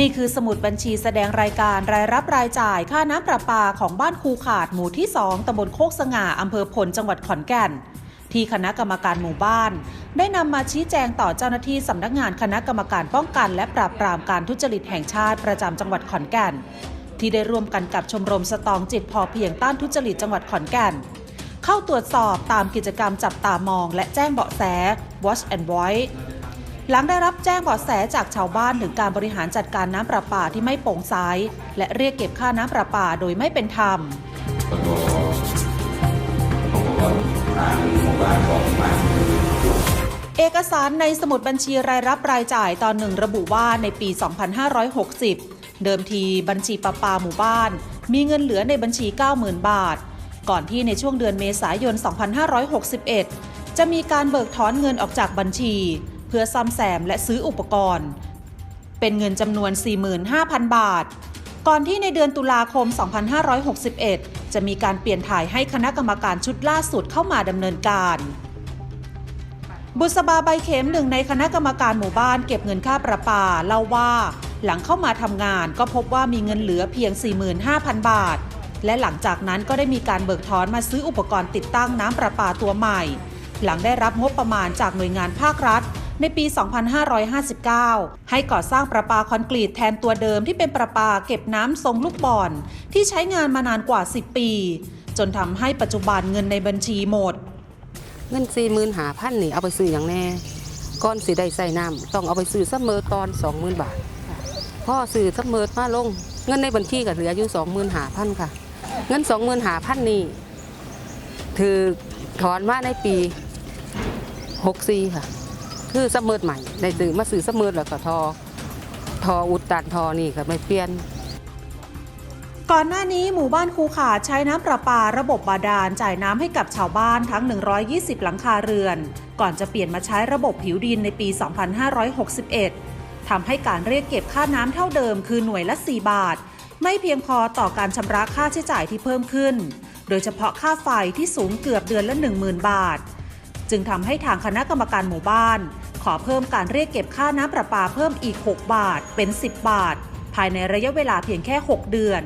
นี่คือสมุดบัญชีแสดงรายการรายรับรายจ่ายค่าน้ำประปาของบ้านคูขาดหมู่ที่ 2ตำบลโคกสง่าอำเภอพลจังหวัดขอนแก่น ที่คณะกรรมการหมู่บ้าน ได้นำมาชี้แจงต่อเจ้าหน้าที่สำนักงานคณะกรรมการป้องกัน และปราบปรามการทุจริตแห่งชาติประจำจังหวัดขอนแก่น ที่ได้ร่วมกันกับชมรมสตองจิตพอเพียงต้านทุจริตจังหวัดขอนแก่น เข้าตรวจสอบตามกิจกรรมจับตามอง และแจ้งเบาะแส Watch and Voice หลังได้รับแจ้งเบาะแสจากชาวบ้านถึงการบริหารจัดการน้ำประปาที่ไม่โปร่งใสและเรียกเก็บค่าน้ำประปาโดยไม่เป็นธรรมเอกสารในสมุดบัญชีรายรับรายจ่ายตอนหนึ่งระบุว่าในปี 2560 เดิมทีบัญชีประปาหมู่บ้าน มีเงินเหลือในบัญชี 90,000 บาท ก่อนที่ในช่วงเดือนเมษายน 2561 จะมีการเบิกถอนเงินออกจากบัญชี เพื่อซ่อมแซมและซื้ออุปกรณ์ เป็นเงินจำนวน 45,000 บาท ก่อนที่ในเดือนตุลาคม 2561 จะมีการเปลี่ยนถ่ายให้คณะกรรมการชุดล่าสุดเข้ามาดำเนินการบุษบาใบเข็มหนึ่งในคณะกรรมการหมู่บ้านเก็บเงินค่าประปาเล่าว่า หลังเข้ามาทำงานก็พบว่ามีเงินเหลือเพียง 45,000 บาท และหลังจากนั้นก็ได้มีการเบิกถอนมาซื้ออุปกรณ์ติดตั้งน้ำประปาตัวใหม่ หลังได้รับงบประมาณจากหน่วยงานภาครัฐ ในปี 2559 ให้ก่อสร้างประปาคอนกรีตแทนตัวเดิมที่เป็นประปาเก็บน้ำทรงลูกบอลที่ใช้งานมานานกว่า 10 ปี จนทำให้ปัจจุบันเงินในบัญชีหมด เงินสี่หมื่นหาพันนี่เอาไปซื้ออย่างแน่ก้อนสีได้ใส่น้ำต้องเอาไปซื้อซัมเมอร์ตอนสองหมื่นบาทพ่อซื้อซัมเมอร์มาลง เงินในบัญชีก็เหลืออยู่สองหมื่นหาพันค่ะ เงินสองหมื่นหาพันนี่ถือถอนมาในปีหกสี่ค่ะ คือซัมเมอใหม่ได้ซื้อมาซื้อซัมเมอแล้วก็ทอ ทออุดตันทอนี่ก็ไม่เปลี่ยนก่อนหน้านี้หมู่บ้านคูขาใช้น้ำประปาระบบบาดาลจ่ายน้ำให้กับชาวบ้านทั้ง 120 หลังคาเรือน ก่อนจะเปลี่ยนมาใช้ระบบผิวดินในปี 2561 ทำให้การเรียกเก็บค่าน้ำเท่าเดิมคือหน่วยละ 4 บาท ไม่เพียงพอต่อการชำระค่าใช้จ่ายที่เพิ่มขึ้น โดยเฉพาะค่าไฟที่สูงเกือบเดือนละ 10,000 บาท จึงทำให้ทางคณะกรรมการหมู่บ้าน ขอเพิ่มการเรียกเก็บค่าน้ำประปาเพิ่มอีก 6 บาท เป็น 10 บาท ภายในระยะเวลาเพียงแค่ 6 เดือน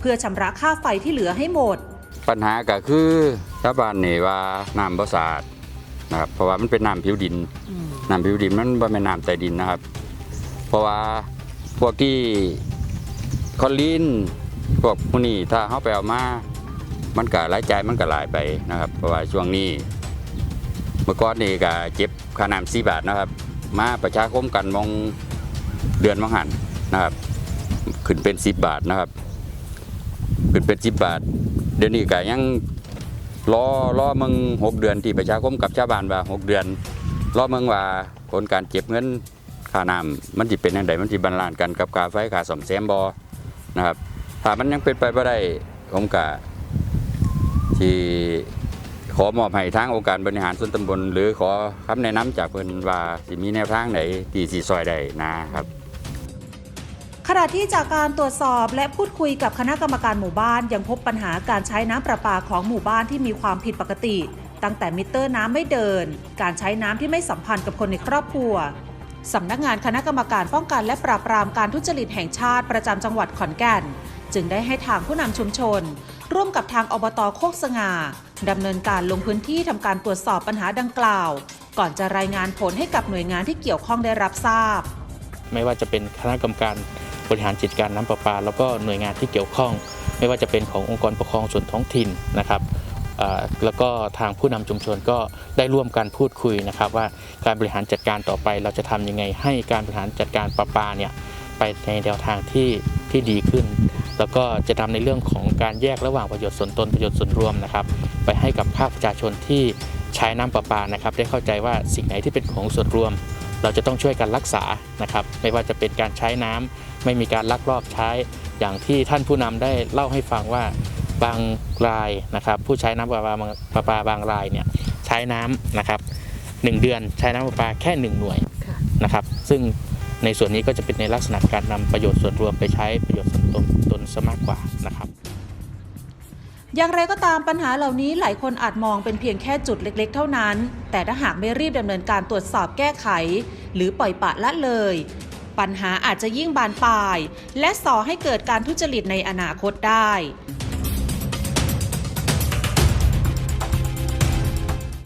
เพื่อชำระค่าไฟที่เหลือให้หมด ปัญหาก็คือชาวบ้านนี่ว่าน้ำบ่สะอาดนะครับเพราะว่ามันเป็นน้ำผิวดินน้ำผิวดินมันบ่แม่นน้ำใต้ดินนะครับ เพราะว่าพวกที่คอลินพวกพวกนี้ถ้าเขาไปเอามา มันก็รายจ่ายมันก็หลายไปนะครับ เพราะว่าช่วงนี้ มื่อก่อนนี่ก็เจ็บค่าน้ำสี่บาทนะครับ มาประชาคมกันมองเดือนมังหันนะครับ ขึ้นเป็นสิบบาทนะครับ ขึ้นเป็นสิบบาท เดี๋ยวนี้ก็ยังรอรอมึงหกเดือนที่ประชาคมกับชาวบ้านว่าหกเดือนรอมึงว่าผลการเก็บเงินค่าน้ำมันจะเป็นยังไงมันจะบรรลานกันกับค่าไฟค่าสมแซมบอนะครับถ้ามันยังเป็นไปไม่ได้ผมกะที่ อมอบให้ทางองค์การบริหารส่วนตำบล หรือขอคำแนะนำจากเพิ่นว่าสิมีแนวทางไหนที่สิซอยได้นะครับขณะที่จากการตรวจสอบและพูดคุยกับคณะกรรมการหมู่บ้านยังพบปัญหาการใช้น้ำประปาของหมู่บ้านที่มีความผิดปกติ ตั้งแต่มิเตอร์น้ำไม่เดิน การใช้น้ำที่ไม่สัมพันธ์กับคนในครอบครัวสำนักงานคณะกรรมการป้องกันและปราบปรามการทุจริตแห่งชาติประจำจังหวัดขอนแก่น จึงได้ให้ทางผู้นำชุมชน ร่วมกับทางอบตโคกสง่าดำเนินการลงพื้นที่ทำการตรวจสอบปัญหาดังกล่าว ก่อนจะรายงานผลให้กับหน่วยงานที่เกี่ยวข้องได้รับทราบ ไม่ว่าจะเป็นคณะกรรมการบริหารจัดการน้ำประปา แล้วก็หน่วยงานที่เกี่ยวข้อง ไม่ว่าจะเป็นขององค์กรปกครองส่วนท้องถิ่นนะครับแล้วก็ทางผู้นำชุมชนก็ได้ร่วมกันพูดคุยนะครับ ว่าการบริหารจัดการต่อไป เราจะทำยังไงให้การบริหารจัดการประปาเนี่ยไปในแนวทางที่ที่ดีขึ้น แล้วก็จะทำในเรื่องของการแยกระหว่างประโยชน์ส่วนตนประโยชน์ส่วนรวมนะครับ ไปให้กับภาคประชาชนที่ใช้น้ำประปานะครับ ได้เข้าใจว่าสิ่งไหนที่เป็นของส่วนรวม เราจะต้องช่วยกันรักษานะครับ ไม่ว่าจะเป็นการใช้น้ำไม่มีการลักลอบใช้ อย่างที่ท่านผู้นำได้เล่าให้ฟังว่าบางรายนะครับ ผู้ใช้น้ำประปาประปาบางรายเนี่ยใช้น้ำนะครับหนึ่งเดือนใช้น้ำประปาแค่หนึ่งหน่วยนะครับ ซึ่งในส่วนนี้ก็จะเป็นในลักษณะการนำประโยชน์ส่วนรวมไปใช้ประโยชน์ส่วนตน ซะมากกว่านะครับอย่างไรก็ตามปัญหาเหล่านี้หลายคนอาจมองเป็นเพียงแค่จุดเล็กๆ เท่านั้น แต่ถ้าหากไม่รีบดำเนินการตรวจสอบแก้ไข หรือปล่อยปะละเลย ปัญหาอาจจะยิ่งบานปลาย และส่อให้เกิดการทุจริตในอนาคตได้